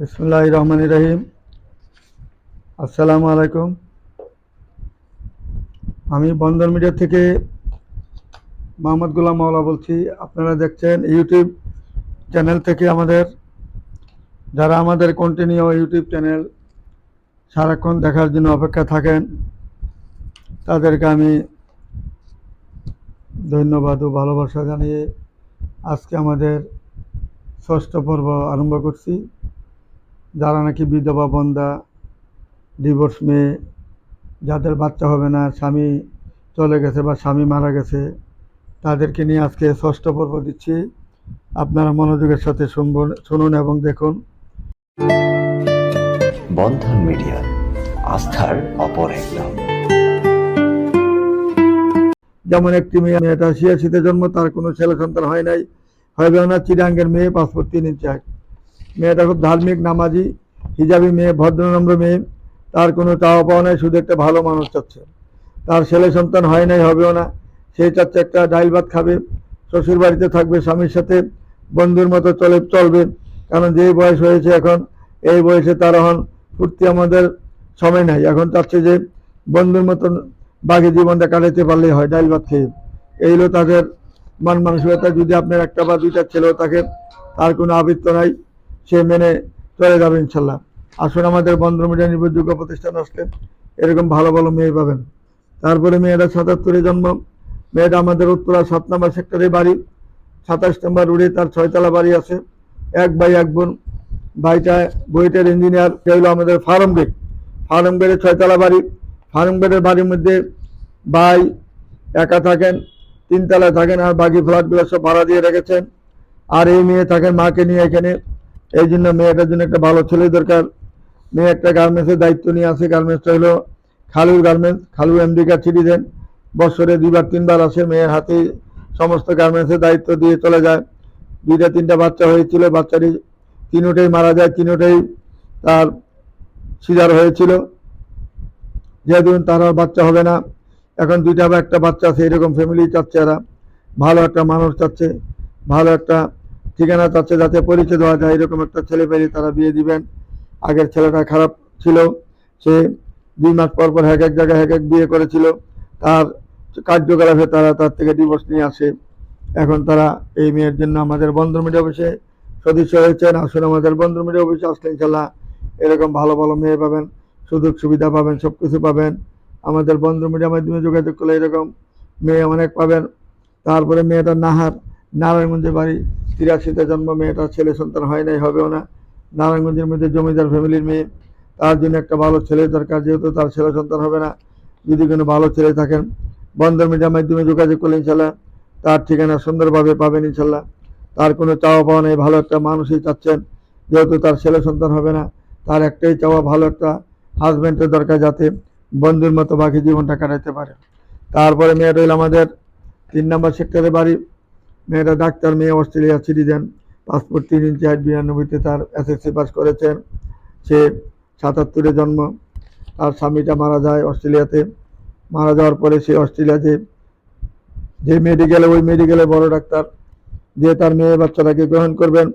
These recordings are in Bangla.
বিসমুল্লাহ রহমান রহিম আসসালামু আলাইকুম। আমি বন্দর মিডিয়া থেকে মোহাম্মদ গোলাম মাওলা বলছি। আপনারা দেখছেন ইউটিউব চ্যানেল থেকে আমাদের। যারা আমাদের কন্টিনিউ ইউটিউব চ্যানেল সারাক্ষণ দেখার জন্য অপেক্ষা থাকেন, তাদেরকে আমি ধন্যবাদ ও ভালোবাসা জানিয়ে আজকে আমাদের ষষ্ঠ পর্ব আরম্ভ করছি। যারা নাকি বিধবা বন্ধা ডিভোর্স মেয়ে যাদের বাচ্চা হবে না স্বামী চলে গেছে বা স্বামী মারা গেছে তাদেরকে নিয়ে আজকে ষষ্ঠ পর্ব দিচ্ছি। আপনারা মনোযোগের সাথে শুনবন শুনুন এবং দেখুন। বন্ধন মিডিয়া আস্থার অপর এক নাম। যেমন একটি মেয়ে মেয়েটা ছিয়াশিতে জন্ম তার কোনো ছেলে সন্তান হয় নাই হবেও না চিরাঙ্গের মেয়ে পাসপোর্ট তিন ইঞ্চি এক মেয়েটা খুব ধার্মিক, নামাজি, হিজাবি মেয়ে, ভদ্রনম্র মেয়ে। তার কোনো চাওয়া পাওয়া নাই, শুধু একটা ভালো মানুষ চাচ্ছে। তার ছেলে সন্তান হয় নাই, হবেও না। সেই চাচ্ছে একটা ডাইল ভাত খাবে, শ্বশুর বাড়িতে থাকবে, স্বামীর সাথে বন্ধুর মতো চলে, চলবে। কারণ যেই বয়স হয়েছে এখন, এই বয়সে তার এখন ফুর্তি আমাদের সময় নাই। এখন চাচ্ছে যে বন্ধুর মতন বাকি জীবনটা কাটাতে পারলেই হয় ডাইল ভাত খেয়ে। এই হলো তাদের মান মানসিকতা। যদি আপনার একটা বা দুইটা ছেলেও থাকে, তার কোনো আবৃত্ত নাই। সে মেনে চলে যাবে ইনশাল্লাহ। আসুন আমাদের বন্ধ মিডিয়া নির্ভরযোগ্য প্রতিষ্ঠান আসলে এরকম ভালো ভালো মেয়ে পাবেন। তারপরে মেয়েটা সাতাত্তরে জন্ম। মেয়েটা আমাদের উত্তরা সাত নম্বর সেক্টরে বাড়ি। সাতাশ নম্বর রোডে তার ছয়তলা বাড়ি আছে। এক ভাই, এক বোন। ভাইটা বইটার ইঞ্জিনিয়ার। হলো আমাদের ফার্ম গেট। ফার্ম গেটের ছয়তলা বাড়ি। ফার্ম গেটের বাড়ির মধ্যে ভাই একা থাকেন, তিনতলায় থাকেন আর বাকি ফ্ল্যাটগুলো সব ভাড়া দিয়ে রেখেছেন। আর এই মেয়ে থাকেন মাকে নিয়ে এখানে। এই জন্য মেয়েটার জন্য একটা ভালো ছেলে দরকার। মেয়ে একটা গার্মেন্টসের দায়িত্ব নিয়ে আসে। গার্মেন্টসটা হলো খালুর গার্মেন্টস, খালু কার্ড ছিটি দেন বছরে দুইবার, তিনবার আসে মেয়ের হাতে। সমস্ত গার্মেন্টসের দায়িত্ব দিয়ে চলে যায়। দুইটা, তিনটা বাচ্চা হয়েছিল। বাচ্চাটি তিনোটাই মারা যায়। তিনোটাই তার সিজার হয়েছিল। যেহেতু তার বাচ্চা হবে না, এখন দুইটা বা একটা বাচ্চা আছে। এরকম ফ্যামিলি চাচ্ছে এরা। ভালো একটা মানুষ চাচ্ছে। ভালো একটা ঠিকানা চাচ্ছে যাতে পরিচয় দেওয়া যায়, এরকম একটা ছেলে পেলে তারা বিয়ে দিবেন। আগের ছেলেটা খারাপ ছিল, সে দুই মাস পর পর এক এক জায়গায় এক এক বিয়ে করেছিল। তার কার্যকলাপে তারা তার থেকে ডিভোর্স নিয়ে আসে। এখন তারা এই মেয়ের জন্য আমাদের বন্ধু মিডিয়া অফিসে সদস্য হয়েছেন। আসুন আমাদের বন্ধু মিডিয়া অফিসে আসলে ইনশাল্লাহ এরকম ভালো ভালো মেয়ে পাবেন, সুযোগ সুবিধা পাবেন সব কিছু পাবেন। আমাদের বন্ধু মিডিয়ার মাধ্যমে যোগাযোগ করলে এরকম মেয়ে অনেক পাবেন। তারপরে মেয়েটার নাহার নারায়ণগঞ্জে বাড়ি। তিরাশিতে জন্ম মেয়েটার ছেলে, সন্তান হয় নাই, হবেও না। নারায়ণগঞ্জের মধ্যে জমিদার ফ্যামিলির মেয়ে। তার জন্য একটা ভালো ছেলে দরকার, যেহেতু তার ছেলে সন্তান হবে না। যদি কোনো ভালো ছেলে থাকেন বন্ধন মিডিয়ার মাধ্যমে যোগাযোগ করলে ইনশাল্লাহ তার ঠিকানা সুন্দরভাবে পাবেন ইনশাল্লাহ তার কোনো চাওয়া পাওয়া নেই, ভালো একটা মানুষই চাচ্ছেন। যেহেতু তার ছেলে সন্তান হবে না, তার একটাই চাওয়া, ভালো একটা হাজব্যান্ডের দরকার যাতে বন্ধুর মতো বাকি জীবনটা কাটাতে পারে। তারপরে মেয়েটা হইল আমাদের তিন নম্বর সেক্টরে বাড়ি। মেয়েটা ডাক্তার, মেয়ে অস্ট্রেলিয়া সিটিজেন পাসপোর্ট তিন ইঞ্চি আট বিরানব্বইতে তার এসএসসি পাস করেছেন। সে সাতাত্তরে জন্ম। তার স্বামীটা মারা যায় অস্ট্রেলিয়াতে। মারা যাওয়ার পরে সে অস্ট্রেলিয়াতে যে মেডিকেলে ওই মেডিকেলে বড় ডাক্তার। যে তার মেয়ে বাচ্চাটাকে গ্রহণ করবেন।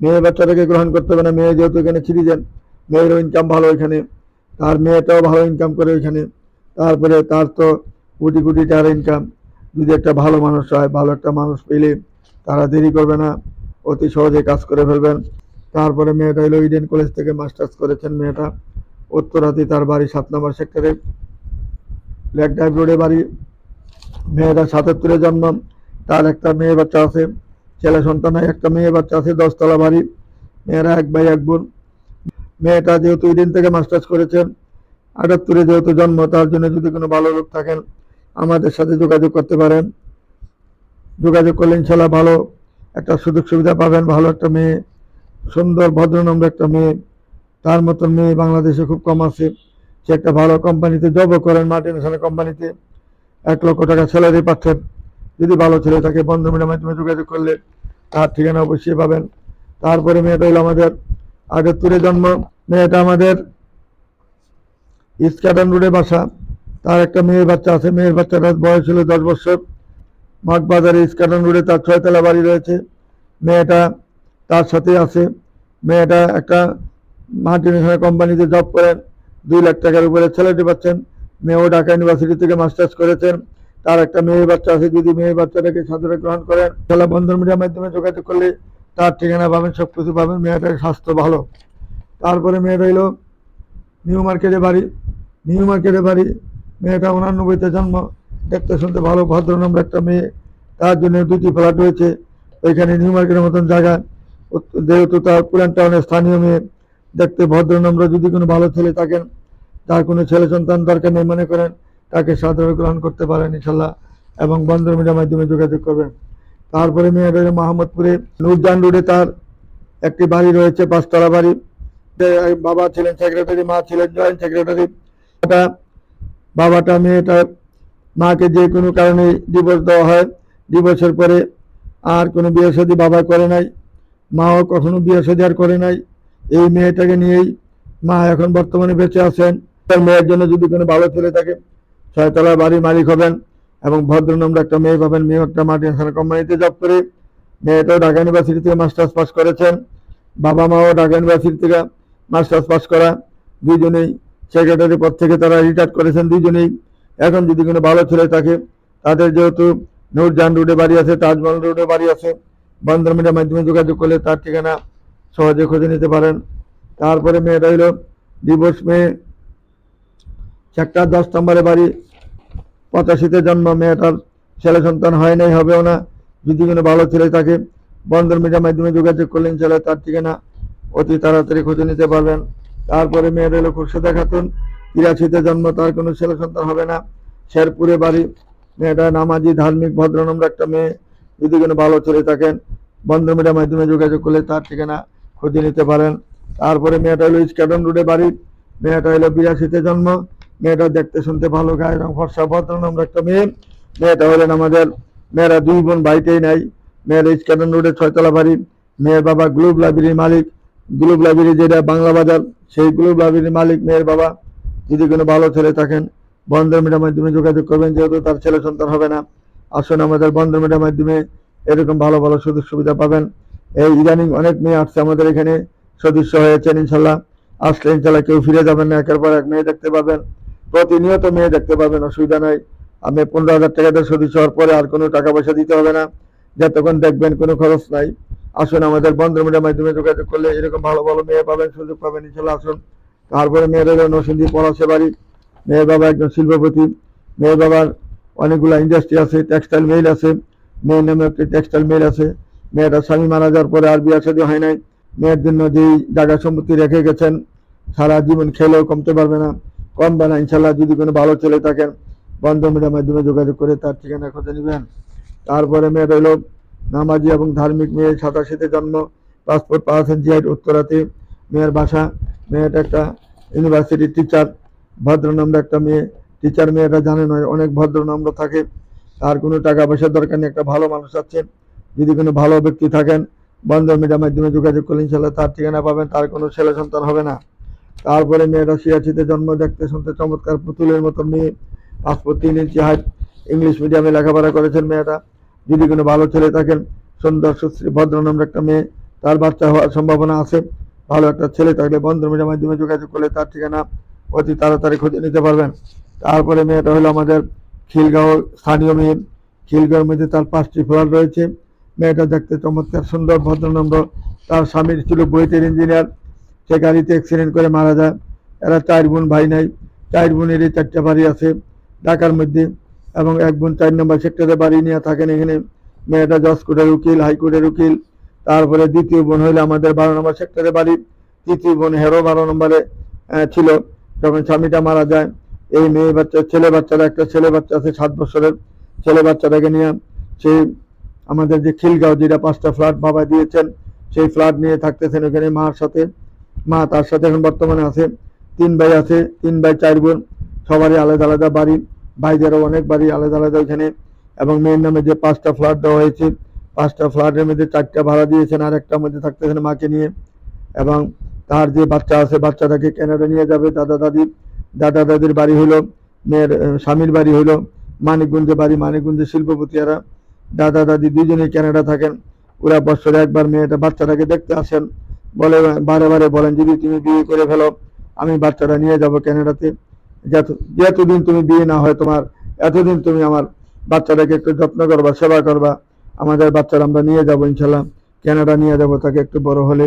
মেয়ে বাচ্চাটাকে গ্রহণ করতে হবে না, মেয়ে যেহেতু এখানে সিটিজেন মেয়েরও ইনকাম ভালো এখানে তার মেয়েটাও ভালো ইনকাম করে ওইখানে। তারপরে তার তো কোটি কোটি টাকার ইনকাম যদি একটা ভালো মানুষ হয়, ভালো একটা মানুষ পেলে তারা দেরি করবে না। অতি সহজে কাজ করে ফেলবেন। তারপরে মেয়েটা হলো ইডেন কলেজ থেকে মাস্টার্স করেছেন মেয়েটা। উত্তরাতি তার বাড়ি সাত নম্বর সেক্টরে। লেক ড্রাইভ রোডে বাড়ি। মেয়েটা সাতাত্তরে জন্ম। তার একটা মেয়ে বাচ্চা আছে। ছেলে সন্তান হয়, একটা মেয়ে বাচ্চা আছে, দশতলা বাড়ি। মেয়েরা এক ভাই, এক বোন। মেয়েটা যেহেতু ইডেন থেকে মাস্টার্স করেছেন, আটাত্তরে যেহেতু জন্ম, তার জন্য যদি কোনো ভালো লোক থাকেন আমাদের সাথে যোগাযোগ করতে পারেন। যোগাযোগ করলে ইনশাল্লাহ ভালো একটা সুযোগ সুবিধা পাবেন, ভালো একটা মেয়ে, সুন্দর, ভদ্রনম্র একটা মেয়ে। তার মতন মেয়ে বাংলাদেশে খুব কম আছে। সে একটা ভালো কোম্পানিতে জবও করেন মাল্টিনেশনাল কোম্পানিতে। এক লক্ষ টাকা স্যালারি পাচ্ছেন। যদি ভালো ছেলে থাকে, বন্ধু মিডিয়ার মাধ্যমে যোগাযোগ করলে তার ঠিকানা অবশ্যই পাবেন। তারপরে মেয়েটা হইল আমাদের আগের তুরে জন্ম। মেয়েটা আমাদের ইস্কাটন রোডে বাসা। তার একটা মেয়ের বাচ্চা আছে। মেয়ের বাচ্চাটার বয়স হলো দশ বছর। মাঠ বাজারে ইস্কাটন রোডে তার ছয়তলা বাড়ি রয়েছে। মেয়েটা তার সাথে আছে। মেয়েটা একটা মাল্টিনেশনাল কোম্পানিতে জব করেন দুই লাখ টাকার উপরে স্যালারি পাচ্ছেন। মেয়েও ঢাকা ইউনিভার্সিটি থেকে মাস্টার্স করেছেন। তার একটা মেয়ে বাচ্চা আছে। যদি মেয়ে বাচ্চাটাকে সাদরে গ্রহণ করেন খেলা বন্ধন মিডিয়ার মাধ্যমে যোগাযোগ করলে তার ঠিকানা পাবেন সব কিছু পাবেন। মেয়েটার স্বাস্থ্য ভালো। তারপরে মেয়ে রইল নিউ মার্কেটে বাড়ি। নিউ মার্কেটে বাড়ি মেয়েটা উনানব্বইতে জন্ম, দেখতে শুনতে ভালো ভদ্র নম্বর একটা মেয়ে। তার জন্য দুটি ফ্ল্যাট রয়েছে, ওইখানে নিউ মার্কেটের মতন জায়গা। যেহেতু তার পুরান টাউনের স্থানীয় মেয়ে, দেখতে ভদ্র নম্র যদি কোনো ভালো ছেলে থাকেন তার কোনো ছেলে সন্তান দরকার নেই মনে করেন, তাকে সাদরে গ্রহণ করতে পারেন ইনশাল্লাহ, এবং বন্ধন মিডিয়ার মাধ্যমে যোগাযোগ করবেন। তারপরে মেয়ে রয়েছে মোহাম্মদপুরে, নুরজান রোডে তার একটি বাড়ি রয়েছে, পাঁচতলা বাড়ি। বাবা ছিলেন সেক্রেটারি মা ছিলেন জয়েন্ট সেক্রেটারি বাবাটা, মেয়েটা, মাকে যে কোনো কারণে ডিভোর্স দেওয়া হয় ডিভোর্সের পরে আর কোনো বিয়ে শাদী বাবা করে নাই, মাও কখনো বিয়ে শাদী আর করে নাই। এই মেয়েটাকে নিয়েই মা এখন বর্তমানে বেঁচে আছেন। তার মেয়ের জন্য যদি কোনো ভালো ছেলে থাকে, ছয়তলা বাড়ির মালিক হবেন এবং ভদ্র নম্বর একটা মেয়ে পাবেন। মেয়ে একটা মাল্টিনেশনাল কোম্পানিতে জব করে। মেয়েটাও ঢাকা ইউনিভার্সিটি থেকে মাস্টার্স পাস করেছেন। বাবা মাও ঢাকা ইউনিভার্সিটি থেকে মাস্টার্স পাস করা। দুইজনেই সেক্রেটারি পদ থেকে তারা রিটায়ার করেছেন দুইজনেই। এখন যদি কোনো ভালো ছেলে থাকে, তাদের যেহেতু নূরজান রোডে বাড়ি আছে, তাজমহল রোডে বাড়ি আছে, বন্দর মিডিয়ার মাধ্যমে যোগাযোগ করলে তার ঠিকানা সহজে খুঁজে নিতে পারেন। তারপরে মেয়েটা হইল ডিভোর্স মেয়ে সেক্টর দশ নম্বরে বাড়ি, পঁচাশিতে জন্ম, মেয়েটার ছেলে সন্তান হয় নাই, হবেও না। যদি কোনো ভালো ছেলে থাকে, বন্দর মিডিয়ার মাধ্যমে যোগাযোগ করলেন ইনশাল্লাহ তার ঠিকানা অতি তাড়াতাড়ি খুঁজে নিতে পারবেন। তারপরে মেয়েটা হলো খুরশেদা খাতুন। তিরাশিতে জন্ম, তার কোনো ছেলে সন্তান হবে না। শেরপুরে বাড়ি। মেয়েটা নামাজি, ধার্মিক ভদ্রনম্র একটা মেয়ে। যদি কোনো ভালো ছেলে থাকেন, বন্ধ মিডিয়ার মাধ্যমে যোগাযোগ করলে তার ঠিকানা খুঁজে নিতে পারেন। তারপরে মেয়েটা হলো ইস্কাটন রোডে বাড়ি। মেয়েটা হলো বিরাশিতে জন্ম। মেয়েটা দেখতে শুনতে ভালো গায়ে এবং ফর্সা ভদ্রনম্র একটা মেয়ে। মেয়েটা হলেন আমাদের মেয়েরা দুই বোন, বাড়িতেই নাই। মেয়ের ইস্কাটন রোডে ছয়তলা বাড়ি। মেয়ের বাবা গ্লোব লাইব্রেরির মালিক। গ্লোব লাইব্রেরি যেটা বাংলা বাজার, সেই গ্লোব লাইব্রেরির মালিক, মেয়ের বাবা, যদি কোনো ভালো ছেলে থাকেন বন্ধন মিডিয়ার মাধ্যমে যোগাযোগ করবেন, যেহেতু তার ছেলে সন্তান হবে না, আসুন আমাদের বন্ধন মিডিয়ার মাধ্যমে এরকম ভালো ভালো সুযোগ সুবিধা পাবেন। এই ইদানিং অনেক মেয়ে আসছে আমাদের এখানে, সদস্য হয়েছেন ইনশাল্লাহ আসলে ইনশাল্লাহ কেউ ফিরে যাবেন না, একের পর এক মেয়ে দেখতে পাবেন। প্রতিনিয়ত মেয়ে দেখতে পাবেন, অসুবিধা নাই। আমি পনেরো হাজার টাকা দিয়ে সদস্য হওয়ার পরে আর কোনো টাকা পয়সা দিতে হবে না। যতক্ষণ দেখবেন কোনো খরচ নাই। আসুন আমাদের বন্ধন মিডিয়ার মাধ্যমে যোগাযোগ করলে এরকম ভালো ভালো মেয়ে পাবেন, সুযোগ পাবেন ইনশাল্লাহ, আসুন। তারপরে মেয়েদের নরসিংদী পলাশে বাড়ি। মেয়ের বাবা একজন শিল্পপতি, মেয়ের বাবার অনেকগুলো ইন্ডাস্ট্রি আছে টেক্সটাইল মিল আছে, মেয়ের নামে একটি টেক্সটাইল মিল আছে। মেয়েটা স্বামী মারা যাওয়ার পরে আর বিয়ে শাদী হয় নাই। মেয়ের জন্য যেই জায়গা সম্পত্তি রেখে গেছেন, সারা জীবন খেলেও কমতে পারবে না। কমবে না, ইনশাল্লাহ, যদি কোনো ভালো ছেলে থাকেন বন্ধ মিডিয়ার মাধ্যমে যোগাযোগ করে তার ঠিকানা খুঁজে নেবেন। তারপরে মেয়ের হইল নামাজি এবং ধার্মিক মেয়ে সাতাশিতে জন্ম, পাসপোর্ট পাওয়াছেন জিআইট উত্তরাতে। মেয়ের বাসা, মেয়েটা একটা ইউনিভার্সিটির টিচার ভদ্র নম্র একটা মেয়ে। টিচার মেয়েটা জানে নয়, অনেক ভদ্র নম্র থাকে। তার কোনো টাকা পয়সার দরকার নেই, একটা ভালো মানুষ আছে। যদি কোনো ভালো ব্যক্তি থাকেন বন্ধন মিডিয়ার মাধ্যমে যোগাযোগ করলে ইনশাল্লাহ তার ঠিকানা পাবেন, তার কোনো ছেলে সন্তান হবে না। তারপরে মেয়েটা সিয়াছিতে জন্ম, দেখতে শুনতে চমৎকার, পুতুলের মতো মেয়ে, পাসপোর্ট তিন ইঞ্চি হাইট ইংলিশ মিডিয়ামে লেখাপড়া করেছেন মেয়েটা। যদি কোনো ভালো ছেলে থাকেন, সুন্দর, সুশ্রী ভদ্র নম্র একটা মেয়ে, তার বাচ্চা হওয়ার সম্ভাবনা আছে, ভালো একটা ছেলে থাকলে বন্ধন মিডিয়ার মাধ্যমে যোগাযোগ করলে তার ঠিকানা অতি তাড়াতাড়ি খুঁজে নিতে পারবেন। তারপরে মেয়েটা হলো আমাদের খিলগাঁও স্থানীয় মেয়ে। খিলগাঁওয়ের মধ্যে তার পাঁচটি ফ্ল্যাট রয়েছে। মেয়েটা দেখতে চমৎকার, সুন্দর, ভদ্রনম্র। তার স্বামীর ছিল বইটের ইঞ্জিনিয়ার। সে গাড়িতে অ্যাক্সিডেন্ট করে মারা যায়। এরা চার বোন ভাই নাই। চার বোনের এই চারটা বাড়ি আছে। ঢাকার মধ্যে এবং এক বোন চার নম্বর সেক্টরে বাড়ি নিয়ে থাকেন। এখানে মেয়েটা জজ কোর্টের উকিল, হাইকোর্টের উকিল। তারপরে দ্বিতীয় বোন হইলে আমাদের বারো নম্বর সেক্টরে বাড়ি। তৃতীয় বোন হেরো বারো নম্বরে ছিল। যখন স্বামীটা মারা যায়, এই মেয়ে বাচ্চা, ছেলে বাচ্চারা একটা ছেলে বাচ্চা আছে, সাত বছরের ছেলে বাচ্চাটাকে নিয়ে। সেই আমাদের যে খিলগাঁও, যেটা পাঁচটা ফ্ল্যাট বাবা দিয়েছেন, সেই ফ্ল্যাট নিয়ে থাকতেছেন ওখানে মার সাথে। মা তার সাথে এখন বর্তমানে আছে, তিন ভাই আছে, তিন ভাই চার বোন, সবারই আলাদা আলাদা বাড়ি। ভাইদেরও অনেক বাড়ি আলাদা আলাদা ওইখানে। এবং মেয়ের নামে যে পাঁচটা ফ্ল্যাট দেওয়া হয়েছে, পাঁচটা ফ্ল্যাটের মধ্যে চারটা ভাড়া দিয়েছেন আর একটার মধ্যে থাকতেছেন মাকে নিয়ে। এবং তার যে বাচ্চা আছে, বাচ্চাটাকে কেনাডা নিয়ে যাবে দাদা দাদি। দাদা দাদির বাড়ি হলো, মেয়ের স্বামীর বাড়ি হলো মানিকগঞ্জে বাড়ি মানিকগঞ্জে শিল্পপতিরা দাদা দাদি দুজনেই কানাডা থাকেন। ওরা বছরে একবার মেয়েটা বাচ্চাটাকে দেখতে আসেন। বলে, বারে বারে বলেন যদি তুমি বিয়ে করে ফেলো। আমি বাচ্চাটা নিয়ে যাব ক্যানাডাতে যত- যতদিন তুমি বিয়ে না হয় তোমার, এতদিন তুমি আমার বাচ্চাটাকে একটু যত্ন করবা, সেবা করবা, আমাদের বাচ্চারা আমরা নিয়ে যাব ইনশাল্লাহ। ক্যানাডা নিয়ে যাব তাকে একটু বড় হলে।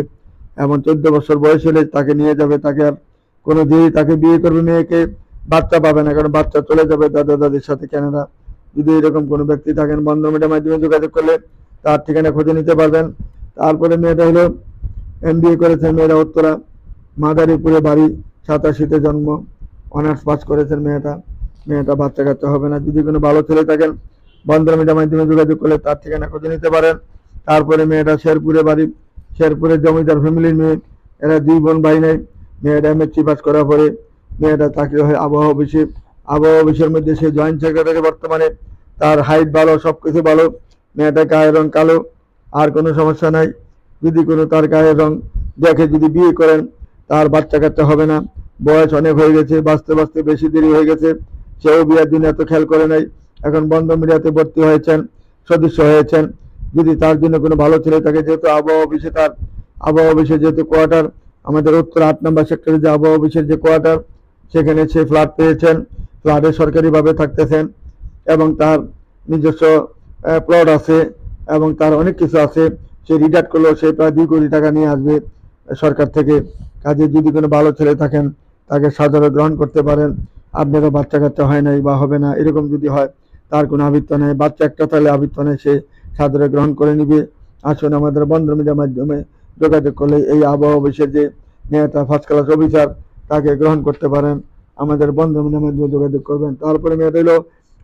এমন চোদ্দ বছর বয়স হলে তাকে নিয়ে যাবে, তাকে আর কোনো যেই তাকে বিয়ে করবে মেয়েকে বাচ্চা পাবে না, কারণ বাচ্চা চলে যাবে দাদা দাদির সাথে ক্যানাডা যদি এরকম কোনো ব্যক্তি থাকেন বন্ধমিটার মাধ্যমে যোগাযোগ করলে তার ঠিকানা খুঁজে নিতে পারবেন। তারপরে মেয়েটা হলো এম করেছেন মেয়েরা উত্তরা, মাদারীপুরে বাড়ি, সাতাশিতে জন্ম। অনার্স পাস করেছেন মেয়েটা। মেয়েটা বাচ্চা কাচ্চা হবে না। যদি কোনো ভালো ছেলে থাকেন বন্ধমিটার মাধ্যমে যোগাযোগ করলে তার ঠিকানা খুঁজে নিতে পারেন। তারপরে মেয়েটা শেরপুরে বাড়ি। শেরপুরের জমিদার ফ্যামিলির মেয়ে। এরা দুই বোন ভাই নাই। মেয়েটা এমএসসি পাস করার পরে মেয়েটা চাকরি হয় আবহাওয়া অফিসে। আবহাওয়া অফিসের মধ্যে সে জয়েন্ট সেক্রেটারি বর্তমানে। তার হাইট ভালো সব কিছু ভালো। মেয়েটা গায়ের রং কালো। আর কোনো সমস্যা নাই। যদি কোনো তার গায়ের রং দেখে যদি বিয়ে করেন, তার বাচ্চা কাচ্চা হবে না। বয়স অনেক হয়ে গেছে, বাঁচতে বাঁচতে বেশি দেরি হয়ে গেছে। সেও বিয়ের দিন এত খেয়াল করে নাই। এখন বন্ধ মিডিয়াতে ভর্তি হয়েছেন, সদস্য হয়েছেন। যদি তার জন্য কোনো ভালো ছেলে থাকে, যেহেতু আবহাওয়া অফিসে তার, আবহাওয়া অফিসে যেহেতু কোয়ার্টার, আমাদের উত্তর আট নম্বর সেক্টরে যে আবহাওয়া অফিসের যে কোয়ার্টার, সেখানে সে ফ্ল্যাট পেয়েছেন। ফ্ল্যাটে সরকারিভাবে থাকতেছেন এবং তার নিজস্ব প্লট আছে এবং তার অনেক কিছু আছে। সে রিটায়ার করলেও সে প্রায় দুই কোটি টাকা নিয়ে আসবে সরকার থেকে। কাজে যদি কোনো ভালো ছেলে থাকেন তাকে সাদরে গ্রহণ করতে পারেন। আপনারও বাচ্চা কাচ্চা হয় নাই বা হবে না, এরকম যদি হয়, তার কোনো আবৃত্ত নেই। বাচ্চা একটা তাহলে আবৃত্ত নেই, সে সাদরে গ্রহণ করে নিবে। আসুন আমাদের বন্ধ মিডিয়ার মাধ্যমে যোগাযোগ করলে এই আবহাওয়া অফিসের যে মেয়েটা ফার্স্ট ক্লাস অফিসার তাকে গ্রহণ করতে পারেন। আমাদের বন্ধ মিডিয়ার মাধ্যমে যোগাযোগ করবেন। তারপরে মেয়েটা হলো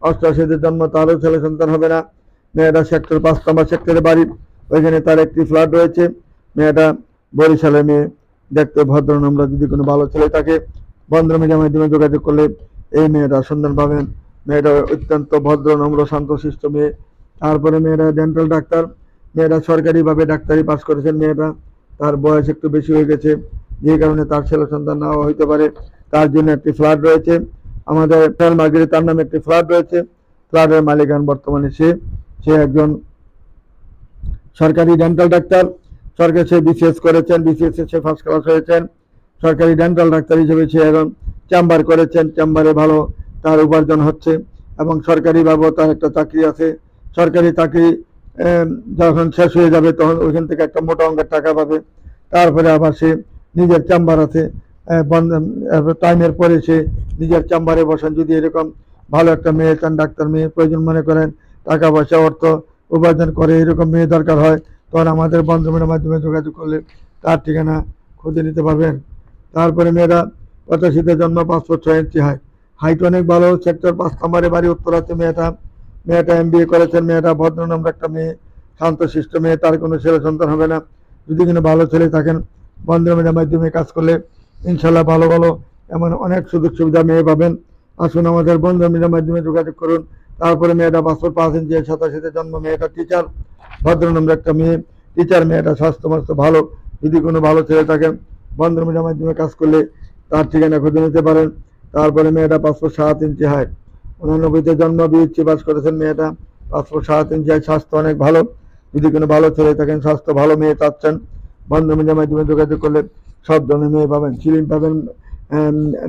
অষ্টআশিতে জন্ম তারও ছেলে সন্তান হবে না। মেয়েটা সেক্টর পাঁচ নম্বর সেক্টরে বাড়ি। ওইখানে তার একটি ফ্ল্যাট রয়েছে। মেয়েটা বরিশালে মেয়ে। দেখতে ভদ্র নম্র, যদি কোনো ভালো ছেলে থাকে বন্ধ মিডিয়ার মাধ্যমে যোগাযোগ করলে এই মেয়েটা সন্ধান পাবেন। মেয়েটা অত্যন্ত ভদ্র, নম্র, শান্তশিষ্ট মেয়ে। তারপরে মেয়েরা ডেন্টাল ডাক্তার। মেয়েরা সরকারিভাবে ডাক্তারি পাস করেছেন মেয়েটা। তার বয়স একটু বেশি হয়ে গেছে। যে কারণে তার ছেলে সন্তান নাও হইতে পারে। তার জন্য একটি ফ্ল্যাট রয়েছে। আমাদের মার্কেটে তার নামে একটি ফ্ল্যাট রয়েছে। ফ্ল্যাটের মালিকান বর্তমানে সে। সে একজন সরকারি ডেন্টাল ডাক্তার। সরকার সে বিসিএস করেছেন, বিসিএস সে ফার্স্ট ক্লাস হয়েছেন। সরকারি ডেন্টাল ডাক্তার হিসেবে সে এখন চেম্বার করেছেন চেম্বারে ভালো তার উপার্জন হচ্ছে এবং সরকারি সরকারিভাবেও তার একটা চাকরি আছে। সরকারি চাকরি যখন শেষ হয়ে যাবে তখন ওইখান থেকে একটা মোটা অঙ্কের টাকা পাবে। তারপরে আবার সে নিজের চেম্বার আছে টাইমের পরে সে নিজের চেম্বারে বসেন। যদি এরকম ভালো একটা মেয়ে চান ডাক্তার মেয়ে প্রয়োজন মনে করেন, টাকা পয়সা, অর্থ উপার্জন করে এরকম মেয়ে দরকার হয় তখন আমাদের বন্ধুমের মাধ্যমে যোগাযোগ করলে তার ঠিকানা খুঁজে নিতে পারবেন। তারপরে মেয়েরা পঁচাশিতে জন্ম পাসপোর্ট ছয় ইঞ্চি হাইট হাইট অনেক ভালো, সেক্টর পাঁচ নম্বরে বাড়ি উত্তরাতে মেয়েটা। মেয়েটা এম করেছেন মেয়েটা ভদ্র নম্র একটা মেয়ে, শান্ত শান্তশিষ্ট মেয়ে, তার কোনো ছেলে সন্তান হবে না। যদি কোনো ভালো ছেলে থাকেন বন্ধুমের মাধ্যমে কাজ করলে ইনশাল্লাহ ভালো ভালো, এমন অনেক সুযোগ সুবিধা মেয়ে পাবেন। আসুন আমাদের বন্ধু বন্ধুমের মাধ্যমে যোগাযোগ করুন। তারপরে মেয়েটা পাসপোর্ট পাঁচ ইঞ্চি, সাতাশিতে জন্ম, মেয়েটা টিচার ভদ্র নম্র একটা মেয়ে টিচার মেয়েটা স্বাস্থ্য মাস্ত ভালো। যদি কোনো ভালো ছেলে থাকেন বন্ধুমের মাধ্যমে কাজ করলে তার ঠিকানা খুঁজে নিতে পারেন। তারপরে মেয়েটা পাসপোর্ট সাত ইঞ্চি হাইট উনানব্বইতে জন্ম, বিএসসি পাস করেছেন মেয়েটা। পাসপোর্ট সাত ইঞ্চি হাইট স্বাস্থ্য অনেক ভালো। যদি কোনো ভালো ছেলে থাকেন, স্বাস্থ্য ভালো মেয়ে চাচ্ছেন বন্ধুমের মাধ্যমে যোগাযোগ করলে সব ধরনের মেয়ে পাবেন। সিলিম পাবেন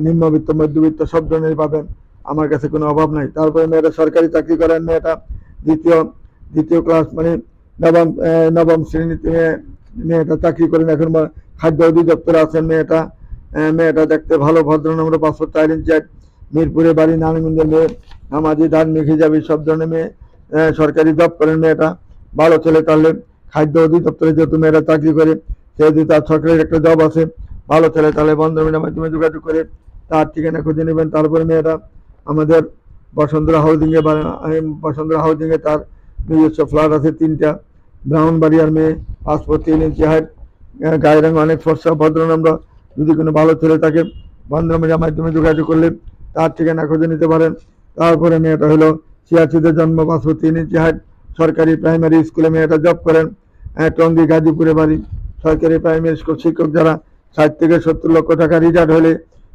নিম্নবিত্ত, মধ্যবিত্ত, সব ধরনের পাবেন। আমার কাছে কোনো অভাব নাই। তারপরে মেয়েটা সরকারি চাকরি করেন, মেয়েটা দ্বিতীয় দ্বিতীয় ক্লাস মানে নবম নবম শ্রেণীতে মেয়েটা চাকরি করেন। এখন খাদ্য অধিদপ্তরে আছেন মেয়েটা। মেয়েটা দেখতে ভালো ভদ্র নম্র পাসপোর্ট চার ইঞ্চি হাইট, মিরপুরে বাড়ি নারায়ণগঞ্জের মেয়ে নামাজি ধার্মিক হিসাবে সব ধরনের মেয়ে সরকারি জব করেন মেয়েটা। ভালো ছেলে তাহলে খাদ্য অধিদপ্তরে যেহেতু মেয়েরা চাকরি করে সেহেতু তার সরকারের একটা জব আছে। ভালো ছেলে তাহলে বন্ধ বন্ধুমের মাধ্যমে যোগাযোগ করে তার ঠিকানা খুঁজে নেবেন। তারপরে মেয়েরা আমাদের বসুন্ধরা হাউজিংয়ে বসুন্ধরা হাউজিংয়ে তার নিজস্ব ফ্ল্যাট আছে তিনটা। ব্রাউন বাড়িয়ার মেয়ে পাসপোর্ট তিন ইঞ্চি হাইট গায়ের রঙ অনেক ফর্সা, ভদ্র, নম্র। যদি কোনো ভালো ছেলে থাকে বন্ধুমের মাধ্যমে যোগাযোগ করলে তার ঠিকানা খুঁজে নিতে পারেন। তারপরে মেয়েটা হলো ছিয়াশিতে জন্ম পাসপোর্ট তিন ইঞ্চি হাইট সরকারি প্রাইমারি স্কুলে মেয়েটা জব করেন। টঙ্গী গাজীপুরে বাড়ি। সরকারি প্রাইমারি স্কুল শিক্ষক যারা ষাট থেকে সত্তর লক্ষ টাকা রিটায়ার্ড হলে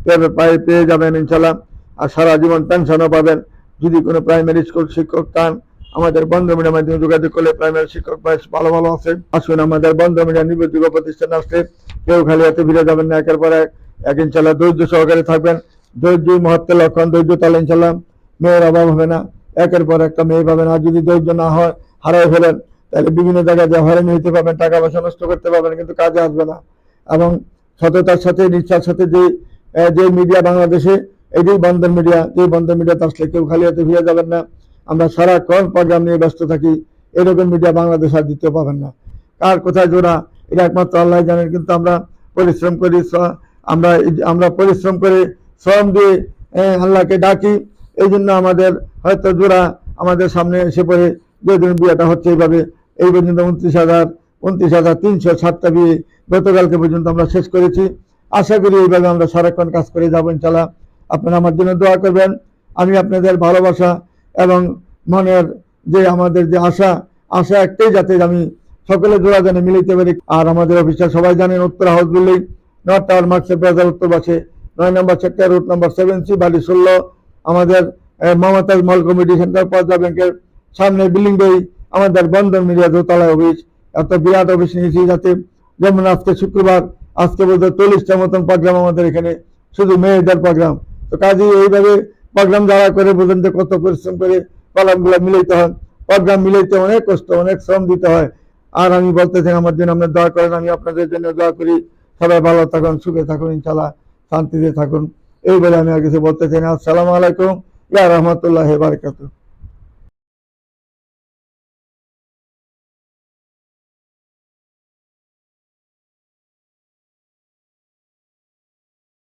পেয়ে- পায়ে যাবেন ইনশাল্লাহ। আর সারা জীবন পেনশনও পাবেন। যদি কোনো প্রাইমারি স্কুল শিক্ষক চান আমাদের বন্ধ মিডিয়ার মাধ্যমে যোগাযোগ করলে প্রাইমারি শিক্ষক বেশ ভালো ভালো আছে। আসুন আমাদের বন্ধ মিডিয়া নির্ভরযোগ্য প্রতিষ্ঠান আসলে কেউ খালি হাতে ফিরে যাবেন না, একের পর এক। এক ইনশাল্লাহ ধৈর্য সহকারে থাকবেন। ধৈর্যই মহত্বের লক্ষণ, ধৈর্য তাহলে ইনশাল্লাহ মেয়ের অভাব হবে না। একের পর একটা মেয়ে পাবেন। আর যদি ধৈর্য না হয়, হারাই ফেলেন, তাহলে বিভিন্ন জায়গায় যে হয়রানি হইতে পারবেন, টাকা পয়সা নষ্ট করতে পারবেন, কিন্তু কাজে আসবে না। এবং সততার সাথে, নিষ্ঠার সাথে যে যে মিডিয়া বাংলাদেশে, এটাই বন্ধন মিডিয়া যে বন্ধন মিডিয়াতে আসলে কেউ খালি হাতে ফিরে যাবেন না। আমরা সারাক্ষণ প্রোগ্রাম নিয়ে ব্যস্ত থাকি। এরকম মিডিয়া বাংলাদেশ আর দিতে পাবেন না। কার কোথায় জোড়া, এটা একমাত্র আল্লাহ জানেন, কিন্তু আমরা পরিশ্রম করি আমরা আমরা পরিশ্রম করে শ্রম দিয়ে আল্লাহকে ডাকি। এই জন্য আমাদের হয়তো জোড়া আমাদের সামনে এসে পড়ে। যেদিন বিয়েটা হচ্ছে এইভাবে। এই পর্যন্ত উনত্রিশ হাজার উনত্রিশ হাজার তিনশো সাতটা বিয়ে গতকালকে পর্যন্ত আমরা শেষ করেছি। আশা করি এইভাবে আমরা সারাক্ষণ কাজ করে যাব ইনশাল্লাহ আপনারা আমার জন্য দোয়া করবেন। আমি আপনাদের ভালোবাসা এবং মনের যে আমাদের যে আশা আশা একটাই যাতে আমি সকলে জোড়া জানে মিলিতে পারি। আর আমাদের অফিসার সবাই জানেন, উত্তর হাউস বিল্ডিং নর্থ টাওয়ার মার্কসের বাজার উত্তর পাশে নয় number sector route number seven C বাড়ি ষোলো। আমাদের Momtaz mall committee centre Padma ব্যাংকের সামনে বিল্ডিং বই আমাদের বন্ধন মিডিয়া দোতলায় অফিস। এত বিরাট অফিস নিয়েছি যাতে যেমন আজকে শুক্রবার, আজকে বলতে চল্লিশটার মতন প্রোগ্রাম আমাদের এখানে, শুধু মেয়েদের প্রোগ্রাম তো কাজে এইভাবে প্রোগ্রাম যারা করে বোঝেন যে কত পরিশ্রম করে কলামগুলো মিলাইতে হয়। প্রোগ্রাম মিলাইতে অনেক কষ্ট, অনেক শ্রম দিতে হয়। আর আমি বলতে চাই আমার জন্য আপনার দোয়া করেন, আমি আপনাদের জন্য দোয়া করি। সবাই ভালো থাকুন, সুখে থাকুন ইনশাল্লাহ শান্তিতে থাকুন। এই বলে আমি আর কিছু বলতে চাই আসসালামু আলাইকুম। ইয়া রহমতুল্লাহ বারকাতুহ।